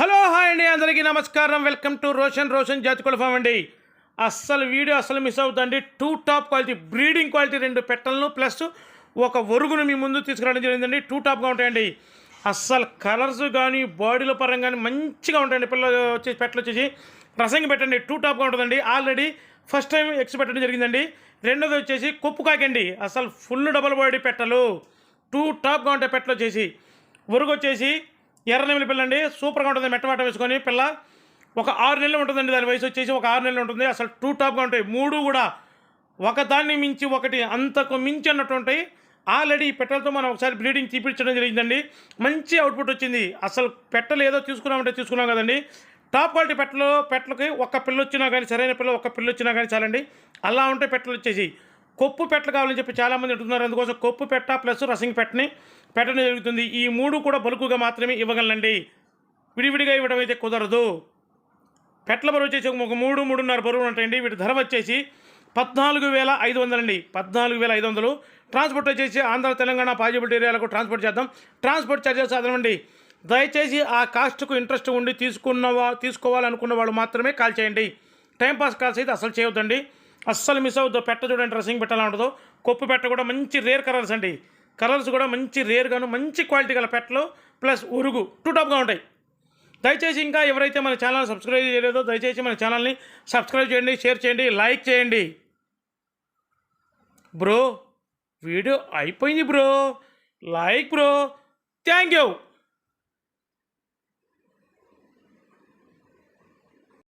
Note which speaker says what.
Speaker 1: Hello hi అండి. అందరికీ నమస్కారం. వెల్కమ్ టు రోషన్ రోషన్ జాతికుల ఫామ్ అండి. అస్సలు వీడియో అస్సలు మిస్ అవుతుందండి too top quality breeding quality రెండు పెట్టలను ప్లస్ ఒక ఒరుగును మీ ముందు తీసుకురావడం జరిగిందండి. టూ టాప్గా ఉంటాయండి. అస్సలు కలర్స్ కానీ బాడీల పరంగా కానీ మంచిగా ఉంటాయండి. పిల్లలు వచ్చేసి పెట్టలు వచ్చేసి రసంగి పెట్టండి. టూ టాప్గా ఉంటుందండి. ఆల్రెడీ ఫస్ట్ టైం ఎక్స్ పెట్టడం జరిగిందండి. రెండోది వచ్చేసి కొప్పు కాకండి. అసలు ఫుల్ డబల్ బాడీ పెట్టలు. టూ టాప్గా ఉంటాయి పెట్టలు వచ్చేసి. ఒరుగు వచ్చేసి ఎర్ర నెమిలి పిల్ల అండి సూపర్గా ఉంటుంది. మెట్టమాట వేసుకొని పిల్ల ఒక ఆరు నెలలు ఉంటుందండి దాని వయసు వచ్చేసి ఒక ఆరు నెలలు ఉంటుంది. అసలు టూ టాప్గా ఉంటాయి. మూడు కూడా ఒకదాన్ని మించి ఒకటి అంతకు మించి అన్నట్టు ఉంటాయి ఆల్రెడీ ఈ పెట్టలతో మనం ఒకసారి బ్రీడింగ్ తీపించడం జరిగిందండి. మంచి అవుట్పుట్ వచ్చింది. అసలు పెట్టలు ఏదో తీసుకున్నామంటే తీసుకున్నాం కదండి. టాప్ క్వాలిటీ పెట్టలు పెట్టలకి ఒక్క పిల్ల వచ్చినా కానీ సరైన పిల్ల ఒక్క పిల్ల వచ్చినా కానీ చాలండి. అలా ఉంటే పెట్టలు వచ్చేసి కొప్పు పెట్టలు కావాలని చెప్పి చాలామంది అంటున్నారు. అందుకోసం కొప్పు పెట్ట ప్లస్ రసింగ్ పెట్టని పెట్టడం జరుగుతుంది. ఈ మూడు కూడా బలుకుగా మాత్రమే ఇవ్వగలండి విడివిడిగా ఇవ్వడం అయితే కుదరదు. పెట్టల బరువు వచ్చేసి ఒక మూడు మూడున్నర బరువులు ఉంటాయండి. వీటి ధర వచ్చేసి పద్నాలుగు వేల ఐదు వందలండి. పద్నాలుగు వేల ఐదు వందలు. ట్రాన్స్పోర్ట్ వచ్చేసి ఆంధ్ర తెలంగాణ పాజిబిలిటీ ఏరియాలకు ట్రాన్స్పోర్ట్ చేద్దాం. ట్రాన్స్పోర్ట్ ఛార్జెస్ అదనండి. దయచేసి ఆ కాస్ట్కు ఇంట్రెస్ట్ ఉండి తీసుకున్న తీసుకోవాలనుకున్న వాళ్ళు మాత్రమే కాల్ చేయండి. టైంపాస్ కాల్స్ అయితే అసలు చేయొద్దండి. అస్సలు మిస్ అవుద్దు పెట్ట చూడండి డ్రెస్సింగ్ పెట్టాలా ఉంటుందో? కొప్పు పెట్ట కూడా మంచి రేర్ కలర్స్ అండి. కలర్స్ కూడా మంచి రేర్గాను మంచి క్వాలిటీ గల పెట్టలు ప్లస్ ఉరుగు టూ టాప్గా ఉంటాయి. దయచేసి ఇంకా ఎవరైతే మన ఛానల్ సబ్స్క్రైబ్ చేయలేదో దయచేసి మన ఛానల్ని సబ్స్క్రైబ్ చేయండి షేర్ చేయండి లైక్ చేయండి. బ్రో వీడియో అయిపోయింది bro like bro thank you